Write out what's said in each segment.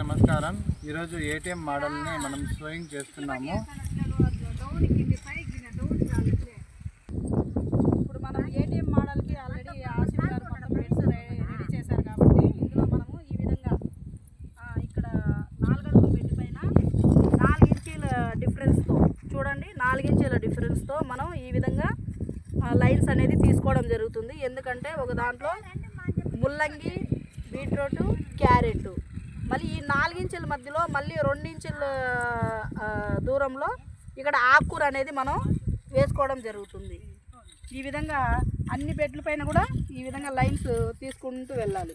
నమస్కారం. ఈరోజు ఏటీఎం మోడల్ని మనం స్వింగ్ చేస్తున్నాము. ఇప్పుడు మనం ఏటీఎం మోడల్కి ఆల్రెడీ ఆసిఫ్ గారు మొత్తం బెడ్స్ రెడీ చేశారు కాబట్టి ఇందులో మనము ఈ విధంగా ఇక్కడ నాలుగు అడుగుల బెడ్ పైన నాలుగు డిఫరెన్స్తో చూడండి నాలుగు ఇంచీల డిఫరెన్స్తో మనం ఈ విధంగా లైన్స్ అనేది తీసుకోవడం జరుగుతుంది. ఎందుకంటే ఒక దాంట్లో ముల్లంగి బీట్రూట్ క్యారెట్. మళ్ళీ ఈ నాలుగించుల మధ్యలో మళ్ళీ రెండించుల దూరంలో ఇక్కడ ఆకుకూర అనేది మనం వేసుకోవడం జరుగుతుంది. ఈ విధంగా అన్ని బెడ్ల పైన కూడా ఈ విధంగా లైన్స్ తీసుకుంటూ వెళ్ళాలి.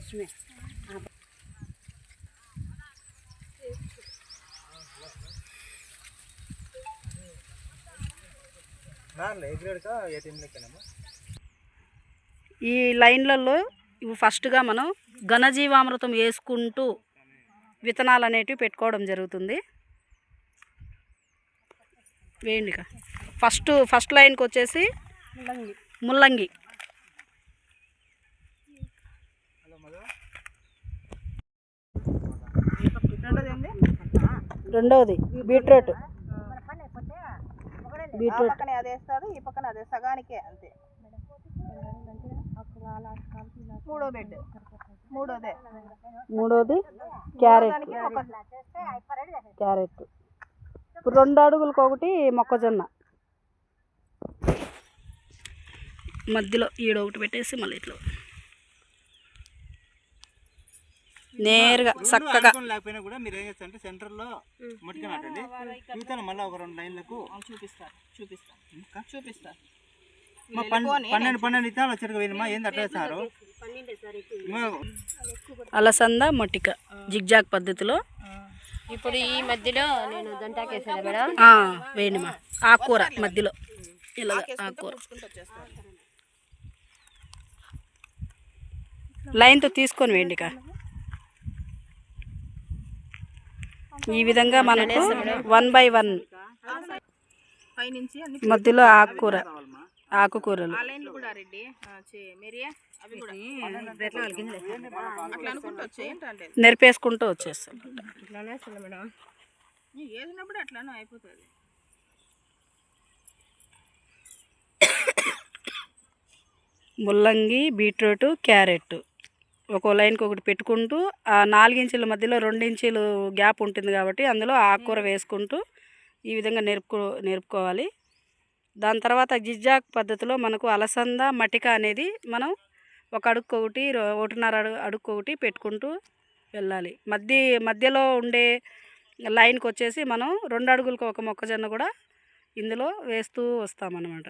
లక్ష్మి ఈ లైన్లలో ఇవి ఫస్ట్గా మనం ఘనజీవామృతం వేసుకుంటూ విత్తనాలు అనేటివి పెట్టుకోవడం జరుగుతుంది. వేయండి ఇక. ఫస్ట్ ఫస్ట్ లైన్కి వచ్చేసి ముల్లంగి. రెండవది బీట్రూట్. బీట్రూట్. పక్కనే అదే ఈ పక్కన అదే సగానికే అంతే. మూడో బెడ్. మూడోదే. మూడోది క్యారెట్. క్యారెట్. ఇప్పుడు రెండు అడుగులకు ఒకటి మొక్కజొన్న. మధ్యలో ఈడ ఒకటి పెట్టేసి మళ్ళీ ఇట్లా నేరుగా చక్కగా లేకపోయినా కూడా మీరు ఏం చేస్తారంటే సెంటర్లో మట్టిగా నాటండి. మిగతా మళ్ళీ ఒక రెండు లైన్లకు చూపిస్తారు పన్నెండు పన్నెండు ఇత్తనాలు వచ్చారు పోయినమ్మా ఏంది అట్లా వేస్తున్నారు అలసంద మొటిక జిగ్జాగ్ పద్ధతిలో. ఇప్పుడు ఈ మధ్యలో నేను దంటాకేసాను మేడం ఆ, వేయండి మా ఆకుకూర మధ్యలో. ఇలా ఆకుకూర లైన్తో తీసుకొని వేయండి ఇక ఈ విధంగా మనకు వన్ బై వన్ మధ్యలో ఆకుకూర ఆకుకూరలు. నెరిపేసుకుంటూ వచ్చేస్తాం. అయిపోతుంది ముల్లంగి బీట్రూట్ క్యారెట్. ఒక లైన్కి ఒకటి పెట్టుకుంటూ ఆ నాలుగించుల మధ్యలో రెండించులు గ్యాప్ ఉంటుంది కాబట్టి అందులో ఆకుకూర వేసుకుంటూ ఈ విధంగా నెరుపుకో నెరుపుకోవాలి. దాని తర్వాత జిజ్జాక్ పద్ధతిలో మనకు అలసంద మటిక అనేది మనం ఒక అడుగు ఒకటి ఒకటిన్నర అడుగు అడుగు ఒకటి పెట్టుకుంటూ వెళ్ళాలి. మధ్య మధ్యలో ఉండే లైన్కి వచ్చేసి మనం రెండు అడుగులకు ఒక మొక్కజొన్న కూడా ఇందులో వేస్తూ వస్తామన్నమాట.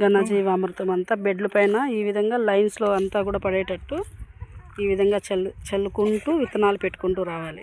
ఘనజీవామృతం అంతా బెడ్ల పైన ఈ విధంగా లైన్స్లో అంతా కూడా పడేటట్టు ఈ విధంగా చల్లు చల్లుకుంటూ విత్తనాలు పెట్టుకుంటూ రావాలి.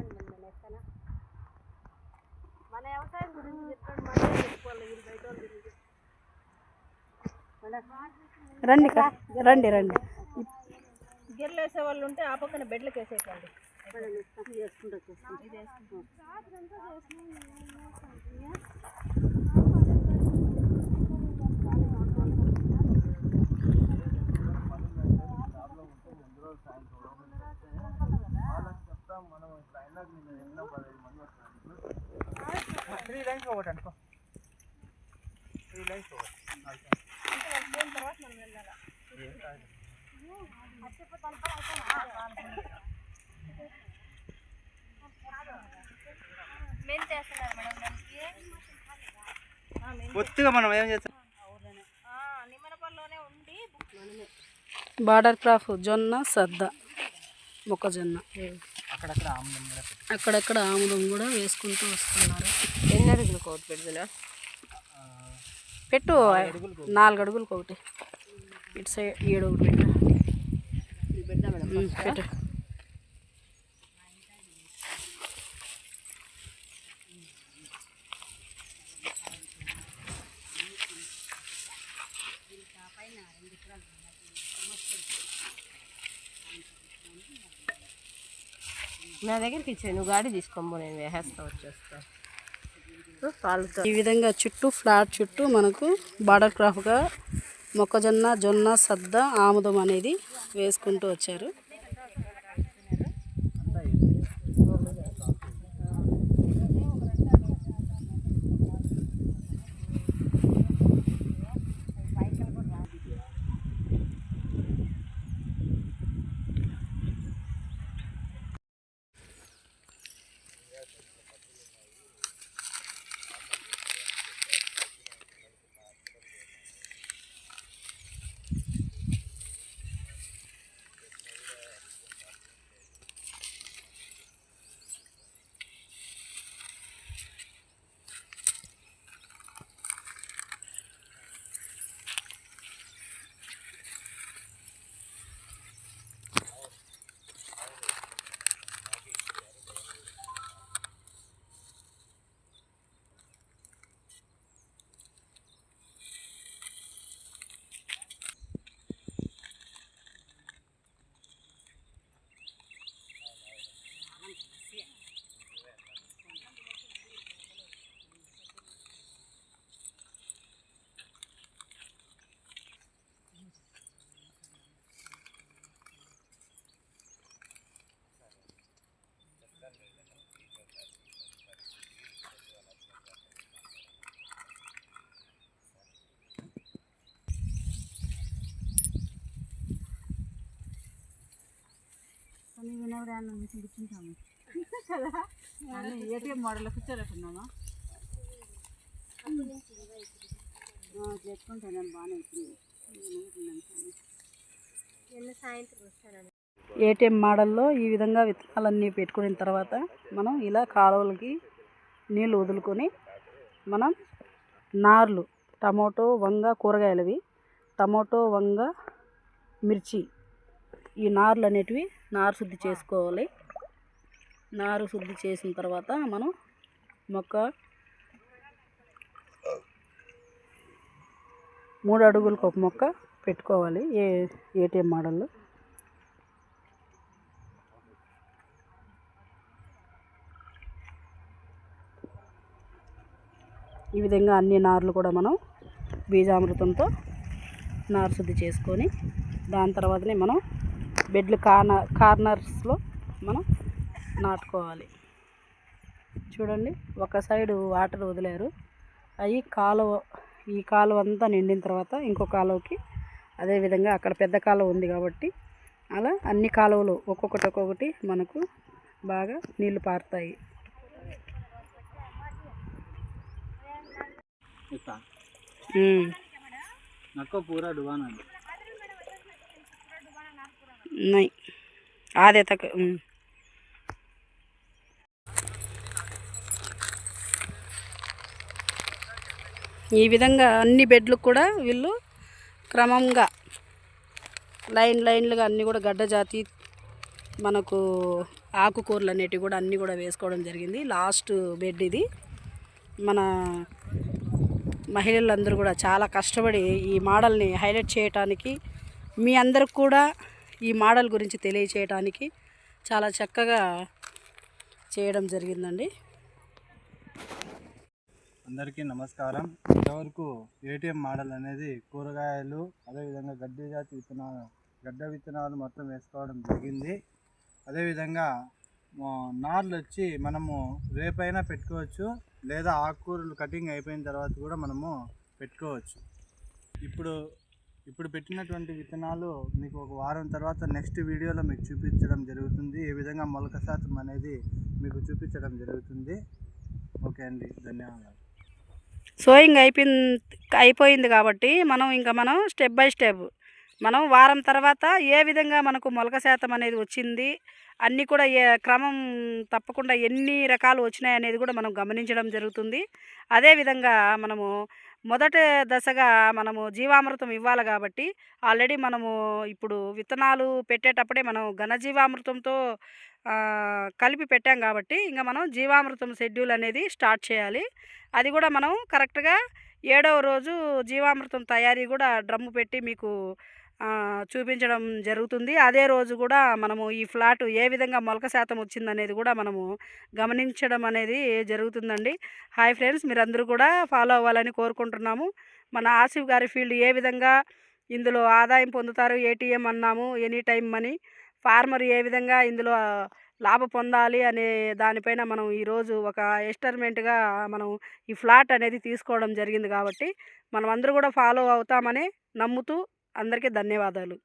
రండి కా రండి రండి. గిర్లు వేసే వాళ్ళు ఉంటే ఆ పక్కన బెడ్లకు వేసేటండి త్రీ లైన్స్ ఒకటి అనుకో త్రీ లైన్స్ ఒకటి మనం ఏం చేస్తాం? బార్డర్ క్రాఫ్ జొన్న సద్ద మొక్కజొన్న. అక్కడక్కడ ఆమ్లం కూడా పెట్టు. అక్కడక్కడ ఆముదం కూడా వేసుకుంటూ వస్తున్నారు. ఎన్ని అడుగులు కోట్ పెడుతున్నా పెట్టు. నాలుగు అడుగులకు ఒకటి ఇటు సైడ్ ఏడు ఒకటి పెట్టు పెట్టు. నా దగ్గరికి ఇచ్చాను నువ్వు గాడి తీసుకోమో నేను వేసేస్తా వచ్చేస్తా. పాలుతో ఈ విధంగా చుట్టూ ఫ్లాట్ చుట్టూ మనకు బార్డర్ క్రాఫ్గా మొక్కజొన్న జొన్న సద్ద ఆముదం అనేది వేసుకుంటూ వచ్చారు. ఏటీఎం మోడల్ కూర్చోలేకున్నామా చేసుకుంటాను బాగానే ఏటీఎం మోడల్లో ఈ విధంగా విత్తనాలన్నీ పెట్టుకున్న తర్వాత మనం ఇలా కాలువలకి నీళ్ళు వదులుకొని మనం నార్లు టమోటో వంగ కూరగాయలవి టమోటో వంగ మిర్చి ఈ నార్లు అనేటివి నారు శుద్ధి చేసుకోవాలి. నారు శుద్ధి చేసిన తర్వాత మనం మొక్క మూడు అడుగులకు ఒక మొక్క పెట్టుకోవాలి. ఏ ఏటీఎం మోడల్లో. ఈ విధంగా అన్ని నార్లు కూడా మనం బీజామృతంతో నారు శుద్ధి చేసుకొని దాని తర్వాతనే మనం బెడ్లు కార్నర్ కార్నర్స్లో మనం నాటుకోవాలి. చూడండి ఒక సైడు వాటర్ వదిలేరు. అవి కాలువ ఈ కాలువ అంతా నిండిన తర్వాత ఇంకో కాలువకి అదేవిధంగా అక్కడ పెద్ద కాలువ ఉంది కాబట్టి అలా అన్ని కాలువలు ఒక్కొక్కటి ఒక్కొక్కటి మనకు బాగా నీళ్ళు పారుతాయి. నక్క పూరా డువానండి नहीं आधे तक हम्म। ఈ విధంగా అన్ని బెడ్లు కూడా వీళ్ళు క్రమంగా లైన్ లైన్లుగా అన్నీ కూడా గడ్డ జాతి మనకు ఆకుకూరలు అనేటివి కూడా అన్నీ కూడా వేసుకోవడం జరిగింది లాస్ట్ బెడ్ ఇది మన మహిళలందరూ కూడా చాలా కష్టపడి ఈ మోడల్ని హైలైట్ చేయటానికి మీ అందరికి కూడా ఈ మోడల్ గురించి తెలియచేయడానికి చాలా చక్కగా చేయడం జరిగిందండి. అందరికీ నమస్కారం. ఇంతవరకు ఏటీఎం మోడల్ అనేది కూరగాయలు అదేవిధంగా గడ్డి జాతి విత్తనాలు గడ్డ విత్తనాలు మొత్తం వేసుకోవడం జరిగింది. అదేవిధంగా నార్లు వచ్చి మనము రేపైనా పెట్టుకోవచ్చు లేదా ఆకుకూరలు కటింగ్ అయిపోయిన తర్వాత కూడా మనము పెట్టుకోవచ్చు. ఇప్పుడు ఇప్పుడు పెట్టినటువంటి విత్తనాలు మీకు ఒక వారం తర్వాత నెక్స్ట్ వీడియోలో మీకు చూపించడం జరుగుతుంది. ఏ విధంగా మొలక శాతం అనేది మీకు చూపించడం జరుగుతుంది. ఓకే అండి ధన్యవాదాలు. సోయింగ్ అయిపోయింది అయిపోయింది కాబట్టి మనం ఇంకా మనం స్టెప్ బై స్టెప్ మనం వారం తర్వాత ఏ విధంగా మనకు మొలక శాతం అనేది వచ్చింది అన్నీ కూడా ఏ క్రమం తప్పకుండా ఎన్ని రకాలు వచ్చినాయి అనేది కూడా మనం గమనించడం జరుగుతుంది. అదేవిధంగా మనము మొదటి దశగా మనము జీవామృతం ఇవ్వాలి కాబట్టి ఆల్రెడీ మనము ఇప్పుడు విత్తనాలు పెట్టేటప్పుడే మనం ఘనజీవామృతంతో కలిపి పెట్టాం కాబట్టి ఇంకా మనం జీవామృతం షెడ్యూల్ అనేది స్టార్ట్ చేయాలి. అది కూడా మనం కరెక్ట్గా ఏడవ రోజు జీవామృతం తయారీ కూడా డ్రమ్ము పెట్టి మీకు చూపించడం జరుగుతుంది. అదే రోజు కూడా మనము ఈ ఫ్లాట్ ఏ విధంగా మొలక శాతం వచ్చిందనేది కూడా మనము గమనించడం అనేది జరుగుతుందండి. హాయ్ ఫ్రెండ్స్ మీరందరూ కూడా ఫాలో అవ్వాలని కోరుకుంటున్నాము. మన ఆసిఫ్ గారి ఫీల్డ్ ఏ విధంగా ఇందులో ఆదాయం పొందుతారు ఏటీఎం అన్నాము ఎనీ టైం మనీ ఫార్మర్ ఏ విధంగా ఇందులో లాభ పొందాలి అనే దానిపైన మనం ఈరోజు ఒక ఎస్టర్మెంట్గా మనం ఈ ఫ్లాట్ అనేది తీసుకోవడం జరిగింది కాబట్టి మనం అందరూ కూడా ఫాలో అవుతామని నమ్ముతూ అందరికీ ధన్యవాదాలు.